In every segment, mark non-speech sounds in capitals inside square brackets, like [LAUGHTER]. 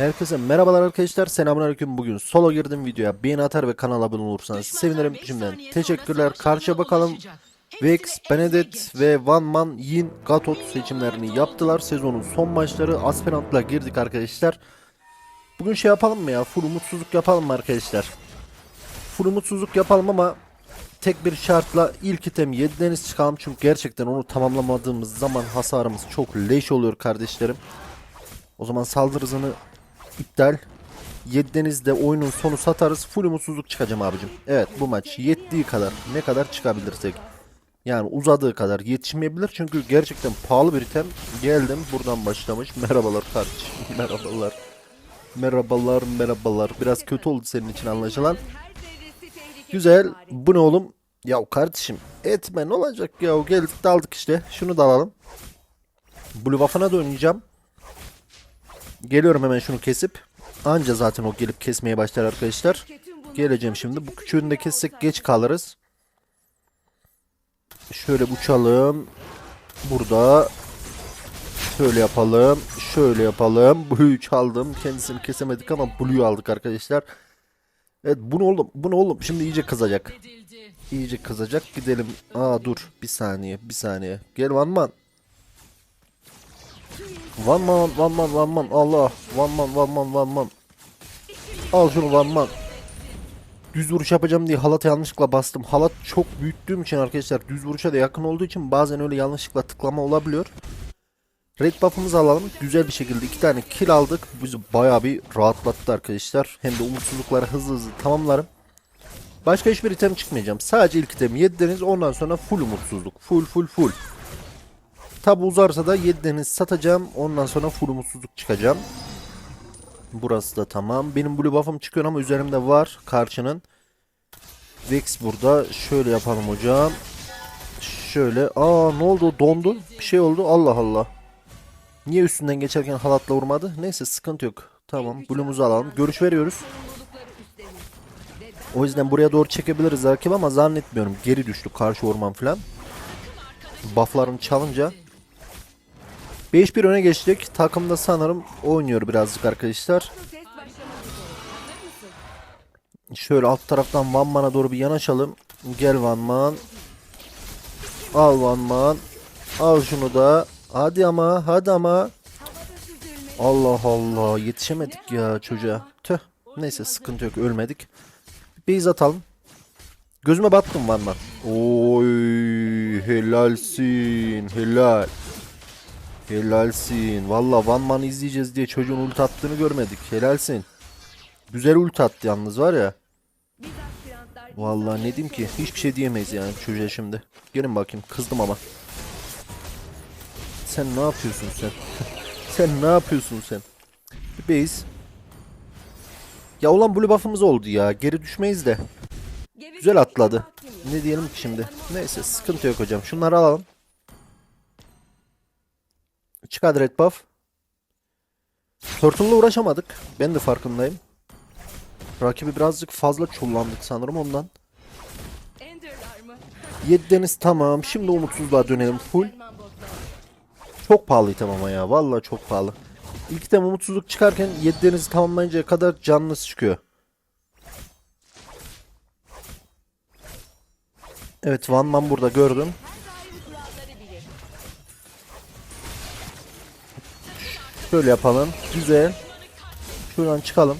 Herkese merhabalar arkadaşlar. Selamünaleyküm. Bugün solo girdim videoya. Beğeni atar ve kanala abone olursanız sevinirim. Şimdiden teşekkürler. Karşıya bakalım. Vex, Benedett ve Van Man Yin Gatot seçimlerini yaptılar. Sezonun son maçları Aspirant'la girdik arkadaşlar. Bugün şey yapalım mı ya? Full umutsuzluk yapalım mı arkadaşlar? Full umutsuzluk yapalım ama tek bir şartla ilk item 7 deniz çıkalım. Çünkü gerçekten onu tamamlamadığımız zaman hasarımız çok leş oluyor kardeşlerim. O zaman saldırı hızını iptal. 7 denizde oyunun sonu satarız. Full umutsuzluk çıkacağım abicim. Evet bu maç yettiği kadar ne kadar çıkabilirsek. Yani uzadığı kadar yetişmeyebilir. Çünkü gerçekten pahalı bir item. Geldim buradan başlamış. Merhabalar kardeşim. [LAUGHS] Merhabalar. Merhabalar merhabalar. Biraz kötü oldu senin için anlaşılan. Güzel. Bu ne oğlum? Ya kardeşim etme ne olacak ya? Geldik daldık işte. Şunu da alalım. Blue Waffle'a da oynayacağım. Geliyorum hemen şunu kesip. Anca zaten o gelip kesmeye başlar arkadaşlar. Geleceğim şimdi. Bu küçüğünü de kessek geç kalırız. Şöyle uçalım. Burada. Şöyle yapalım. Şöyle yapalım. Blue'yu çaldım. Kendisini kesemedik ama Blue'yu aldık arkadaşlar. Evet bu ne oğlum? Bu ne oğlum? Şimdi iyice kızacak. İyice kızacak. Gidelim. Aa dur. Bir saniye. Bir saniye. Gel Van Van man, van man, van man. Allah. Van man, van man, van man. Al şunu van man. Düz vuruş yapacağım diye halatı yanlışlıkla bastım. Halat çok büyüttüğüm için arkadaşlar düz vuruşa da yakın olduğu için bazen öyle yanlışlıkla tıklama olabiliyor. Red buff'ımızı alalım. Güzel bir şekilde iki tane kill aldık. Bizi bayağı bir rahatlattı arkadaşlar. Hem de umutsuzlukları hızlı hızlı tamamlarım. Başka hiçbir item çıkmayacağım. Sadece ilk item 7 deniz ondan sonra full umutsuzluk. Full full full. Tabi uzarsa da 7 deniz satacağım. Ondan sonra full umutsuzluk çıkacağım. Burası da tamam. Benim blue buff'ım çıkıyor ama üzerimde var karşının. Vex burada. Şöyle yapalım hocam. Şöyle. Aa ne oldu? Dondu. Bir şey oldu. Allah Allah. Niye üstünden geçerken halatla vurmadı? Neyse sıkıntı yok. Tamam. Blue'umuzu alalım. Görüş veriyoruz. O yüzden buraya doğru çekebiliriz rakip ama zannetmiyorum. Geri düştü karşı orman falan. Buff'larını çalınca 5-1 öne geçtik. Takımda sanırım oynuyor birazcık arkadaşlar. Şöyle alt taraftan Van doğru bir yanaşalım. Gel Van Man. Al Van Man. Al şunu da. Hadi ama hadi ama. Allah Allah yetişemedik ya çocuğa. Tüh. Neyse sıkıntı yok ölmedik. Base atalım. Gözüme battım Van Man. Oy helalsin helal. Helalsin. Valla Van Man izleyeceğiz diye çocuğun ult attığını görmedik. Helalsin. Güzel ult attı yalnız var ya. Vallahi ne diyeyim ki hiçbir şey diyemeyiz yani çocuğa şimdi. Gelin bakayım kızdım ama. Sen ne yapıyorsun sen? [LAUGHS] sen ne yapıyorsun sen? Bir base. Ya olan blue buff'ımız oldu ya. Geri düşmeyiz de. Güzel atladı. Ne diyelim ki şimdi? Neyse sıkıntı yok hocam. Şunları alalım. Çık hadi red buff. Turtle'la uğraşamadık. Ben de farkındayım. Rakibi birazcık fazla çullandık sanırım ondan. Yedi deniz tamam. Şimdi umutsuzluğa dönelim full. Çok pahalı item ama ya. Vallahi çok pahalı. İlk item umutsuzluk çıkarken yedi denizi tamamlayıncaya kadar canınız çıkıyor. Evet Van Man burada gördüm. Şöyle yapalım. Güzel. Şuradan çıkalım.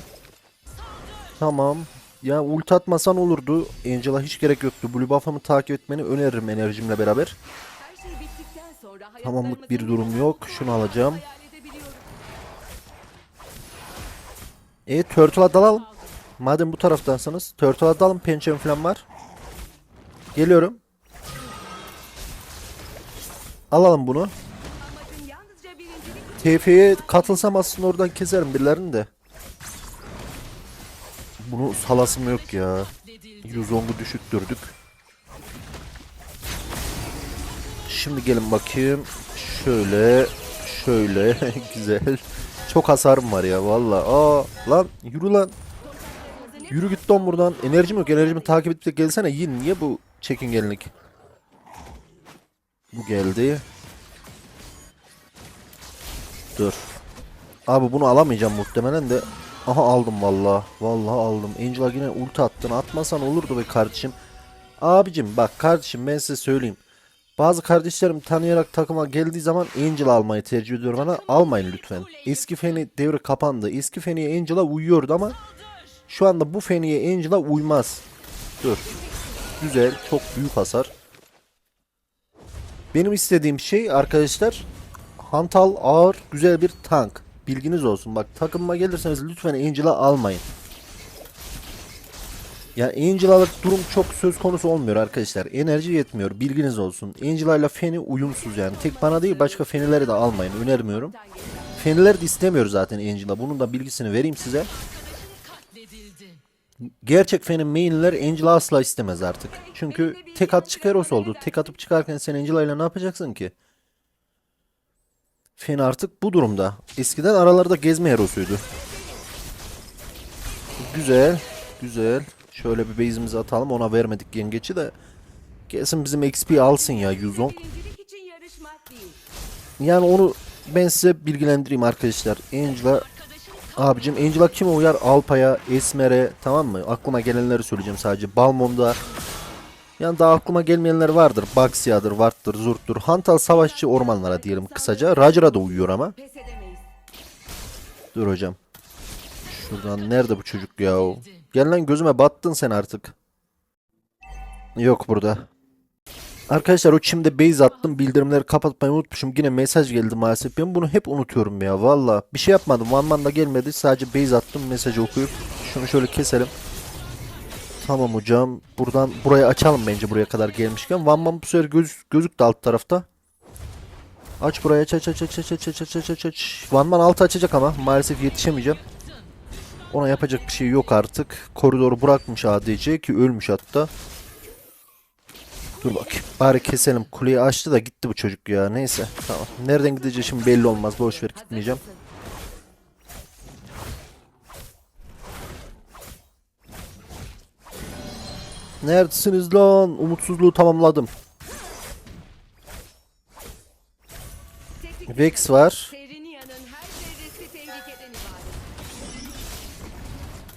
Tamam. Ya ult atmasan olurdu. Angel'a hiç gerek yoktu. Blue buff'ımı takip etmeni öneririm enerjimle beraber. Tamamlık bir durum yok. Şunu alacağım. E Turtle'a dalalım. Madem bu taraftansınız. Turtle'a dalalım. Pençem falan var. Geliyorum. Alalım bunu. TF'ye katılsam aslında oradan keserim birilerini de. Bunu salasım yok ya. Yuzong'u düşüktürdük. Şimdi gelin bakayım. Şöyle. Şöyle. [LAUGHS] Güzel. Çok hasarım var ya valla. Aa lan yürü lan. Yürü git lan buradan. Enerjim yok. Enerjimi takip edip de gelsene. Yin niye bu çekingenlik? Bu geldi. Dur. Abi bunu alamayacağım muhtemelen de. Aha aldım valla. Vallahi aldım. Angela yine ulti attın. Atmasan olurdu be kardeşim. Abicim bak kardeşim ben size söyleyeyim. Bazı kardeşlerim tanıyarak takıma geldiği zaman Angela almayı tercih ediyor bana. Almayın lütfen. Eski Feni devri kapandı. Eski Feni'ye Angela uyuyordu ama şu anda bu Feni'ye Angela uymaz. Dur. Güzel. Çok büyük hasar. Benim istediğim şey arkadaşlar hantal ağır güzel bir tank. Bilginiz olsun. Bak takımıma gelirseniz lütfen Angela almayın. Yani Angela'lık durum çok söz konusu olmuyor arkadaşlar. Enerji yetmiyor. Bilginiz olsun. Angela ile Feni uyumsuz yani. Tek bana değil başka Feni'leri de almayın. Önermiyorum. Feni'ler de istemiyor zaten Angela. Bunun da bilgisini vereyim size. Gerçek Feni mainler Angela asla istemez artık. Çünkü tek at çıkaros oldu. Tek atıp çıkarken sen Angela ile ne yapacaksın ki? Feni artık bu durumda. Eskiden aralarda gezme herosuydu. Güzel. Güzel. Şöyle bir base'imizi atalım. Ona vermedik yengeçi de. Gelsin bizim XP alsın ya Yuzong. Yani onu ben size bilgilendireyim arkadaşlar. Angela abicim Angela kime uyar? Alpa'ya, Esmer'e tamam mı? Aklıma gelenleri söyleyeceğim sadece. Balmon'da yani daha aklıma gelmeyenler vardır. Baxia'dır, Wart'tır, Zurt'tur. Hantal savaşçı ormanlara diyelim kısaca. Roger'a da uyuyor ama. Dur hocam. Şuradan nerede bu çocuk ya? Gel lan gözüme battın sen artık. Yok burada. Arkadaşlar o çimde base attım. Bildirimleri kapatmayı unutmuşum. Yine mesaj geldi maalesef. Ben bunu hep unutuyorum ya. Valla. Bir şey yapmadım. One da gelmedi. Sadece base attım. Mesajı okuyup. Şunu şöyle keselim. Tamam hocam. Buradan burayı açalım bence buraya kadar gelmişken. One man bu sefer göz, gözüktü alt tarafta. Aç burayı aç aç aç aç aç aç aç aç aç aç aç. One man altı açacak ama maalesef yetişemeyeceğim. Ona yapacak bir şey yok artık. Koridoru bırakmış ADC ki ölmüş hatta. Dur bakayım. Bari keselim. Kuleyi açtı da gitti bu çocuk ya. Neyse. Tamam. Nereden gideceği şimdi belli olmaz. Boş ver gitmeyeceğim. Neredesiniz lan? Umutsuzluğu tamamladım. Vex var.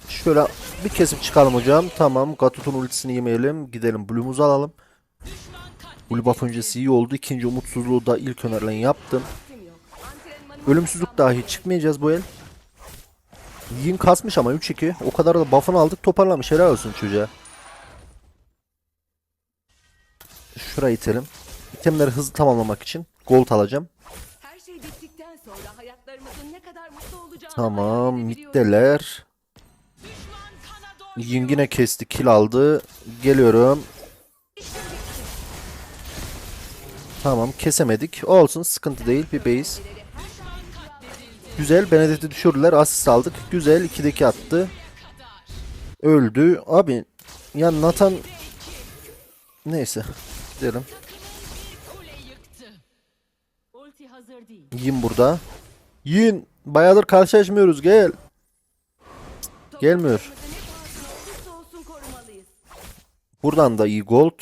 Şöyle bir kesip çıkalım hocam. Tamam. Gatut'un ultisini yemeyelim. Gidelim. Blue'umuzu alalım. Blue buff öncesi iyi oldu. İkinci umutsuzluğu da ilk önerilen yaptım. Ölümsüzlük dahi çıkmayacağız bu el. Yin kasmış ama 3-2. O kadar da buff'ını aldık toparlamış. Helal olsun çocuğa. Şurayı itelim. İtemleri hızlı tamamlamak için gold alacağım. Her şey bittikten sonra hayatlarımızın ne kadar mutlu olacağını Tamam middeler. Yin yine kesti kill aldı. Geliyorum. Tamam kesemedik. Olsun sıkıntı değil bir base. Güzel Benedett'i düşürdüler. Asist aldık. Güzel 2'deki attı. Öldü. Abi ya Nathan neyse değil. Yin burada. Yin bayağıdır karşılaşmıyoruz gel. Gelmiyor. Buradan da iyi gold.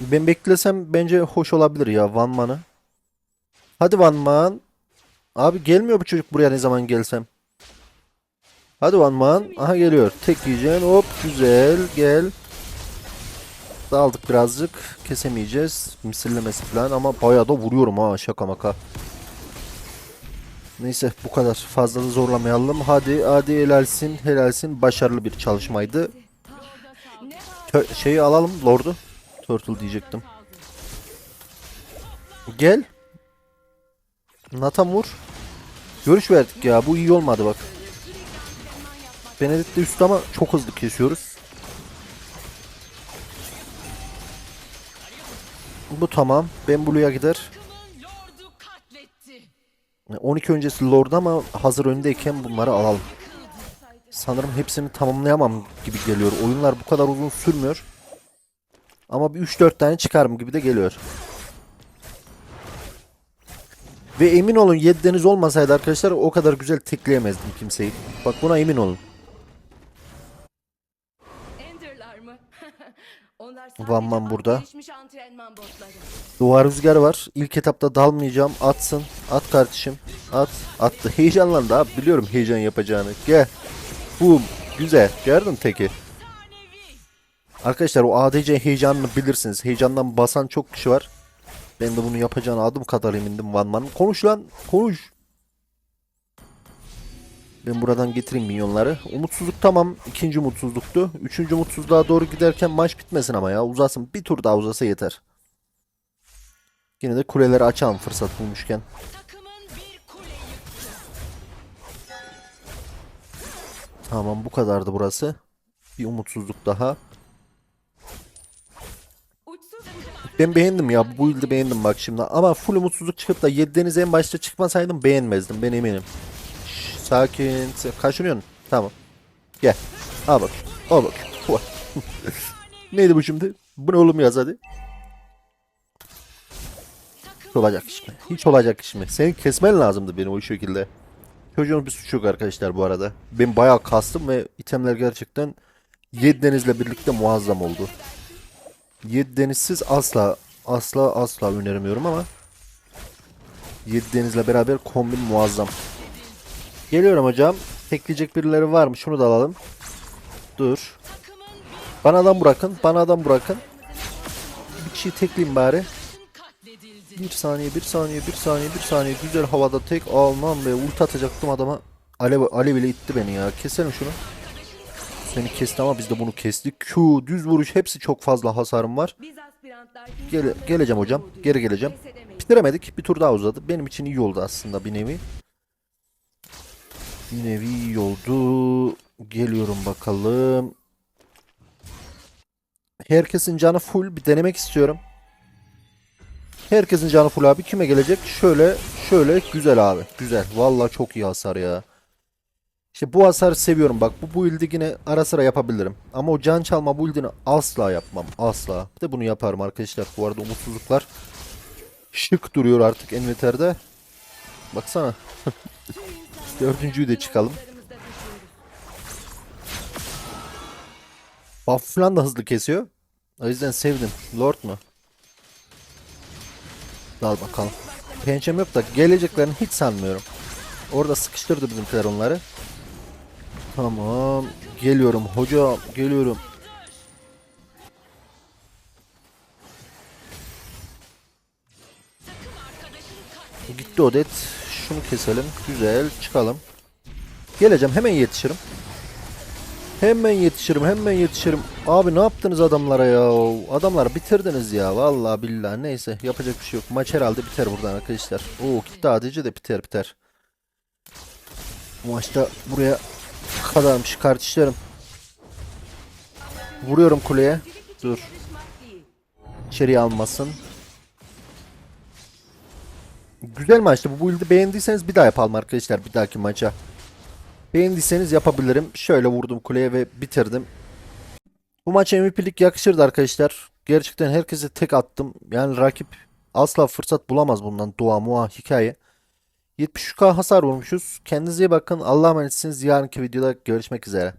Ben beklesem bence hoş olabilir ya Van Man'ı. Hadi Van Man. Abi gelmiyor bu çocuk buraya ne zaman gelsem. Hadi Van Man. Aha geliyor. Tek yiyeceksin. Hop güzel. Gel. Daldık birazcık. Kesemeyeceğiz. Misillemesi falan ama bayağı da vuruyorum ha şaka maka. Neyse bu kadar. Fazla da zorlamayalım. Hadi hadi helalsin helalsin. Başarılı bir çalışmaydı. Tö- şeyi alalım Lord'u. Turtle diyecektim. Gel. Nathan vur. Görüş verdik ya. Bu iyi olmadı bak. Benedict de üstü ama çok hızlı kesiyoruz. Bu tamam. Ben Blue'ya gider. lordu katletti. 12 öncesi Lord ama hazır öndeyken bunları alalım. Sanırım hepsini tamamlayamam gibi geliyor. Oyunlar bu kadar uzun sürmüyor. Ama bir 3-4 tane çıkarım gibi de geliyor. Ve emin olun 7 deniz olmasaydı arkadaşlar o kadar güzel tekleyemezdim kimseyi. Bak buna emin olun. Van Man Sadece burada. Duvar rüzgar var. İlk etapta dalmayacağım. Atsın. At kardeşim. At. Attı. Heyecanlandı abi. Biliyorum heyecan yapacağını. Gel. Bum. Güzel. Gördün teki. Arkadaşlar o ADC heyecanını bilirsiniz. Heyecandan basan çok kişi var. Ben de bunu yapacağına adım kadar emindim Van Man. Konuş lan. Konuş. Ben buradan getireyim minyonları. Umutsuzluk tamam. İkinci umutsuzluktu. Üçüncü umutsuzluğa doğru giderken maç bitmesin ama ya. Uzasın. Bir tur daha uzasa yeter. Yine de kuleleri açalım fırsat bulmuşken. Tamam bu kadardı burası. Bir umutsuzluk daha. Ben beğendim ya. Bu build'i beğendim bak şimdi. Ama full umutsuzluk çıkıp da 7 deniz en başta çıkmasaydım beğenmezdim. Ben eminim. Sakin. Sen Kaşınıyorsun. Tamam. Gel. Al bak. Al bak. [LAUGHS] Neydi bu şimdi? Bu ne oğlum yaz hadi. Hiç olacak iş mi? Hiç olacak iş mi? Seni kesmen lazımdı benim o şekilde. Çocuğun bir suçu yok arkadaşlar bu arada. Ben bayağı kastım ve itemler gerçekten 7 denizle birlikte muazzam oldu. 7 denizsiz asla asla asla önermiyorum ama 7 denizle beraber kombin muazzam. Geliyorum hocam. Tekleyecek birileri var mı? Şunu da alalım. Dur. Bana adam bırakın. Bana adam bırakın. Bir kişiyi tekleyeyim bari. Bir saniye, bir saniye, bir saniye, bir saniye. Güzel havada tek almam be. Ulti atacaktım adama. Alev, alev ile itti beni ya. Keselim şunu. Seni kesti ama biz de bunu kestik. Q, düz vuruş hepsi çok fazla hasarım var. Gele- geleceğim hocam. Geri geleceğim. Bitiremedik. Bir tur daha uzadı. Benim için iyi oldu aslında bir nevi. Bir nevi iyi. Geliyorum bakalım. Herkesin canı full. Bir denemek istiyorum. Herkesin canı full abi. Kime gelecek? Şöyle, şöyle. Güzel abi. Güzel. Vallahi çok iyi hasar ya. İşte bu hasarı seviyorum. Bak bu build'i yine ara sıra yapabilirim. Ama o can çalma build'ini asla yapmam. Asla. Bir de bunu yaparım arkadaşlar. Bu arada umutsuzluklar şık duruyor artık envanterde. Baksana. [LAUGHS] Dördüncüyü de çıkalım. Buff falan da hızlı kesiyor. O yüzden sevdim. Lord mu? Al bakalım. Pençem yok da geleceklerini hiç sanmıyorum. Orada sıkıştırdı bizimkiler onları. Tamam. Geliyorum hocam. Geliyorum. Gitti Odet. Şunu keselim. Güzel. Çıkalım. Geleceğim. Hemen yetişirim. Hemen yetişirim. Hemen yetişirim. Abi ne yaptınız adamlara ya? Adamları bitirdiniz ya. Vallahi billahi. Neyse. Yapacak bir şey yok. Maç herhalde biter buradan arkadaşlar. Oo gitti ADC de biter biter. Bu maçta buraya kadarmış kardeşlerim. Vuruyorum kuleye. Dur. İçeriye almasın. Güzel maçtı. Bu build'i beğendiyseniz bir daha yapalım arkadaşlar bir dahaki maça. Beğendiyseniz yapabilirim. Şöyle vurdum kuleye ve bitirdim. Bu maç MVP'lik yakışırdı arkadaşlar. Gerçekten herkese tek attım. Yani rakip asla fırsat bulamaz bundan. Dua mua hikaye. 73k hasar vurmuşuz. Kendinize iyi bakın. Allah'a emanetsiniz. Yarınki videoda görüşmek üzere.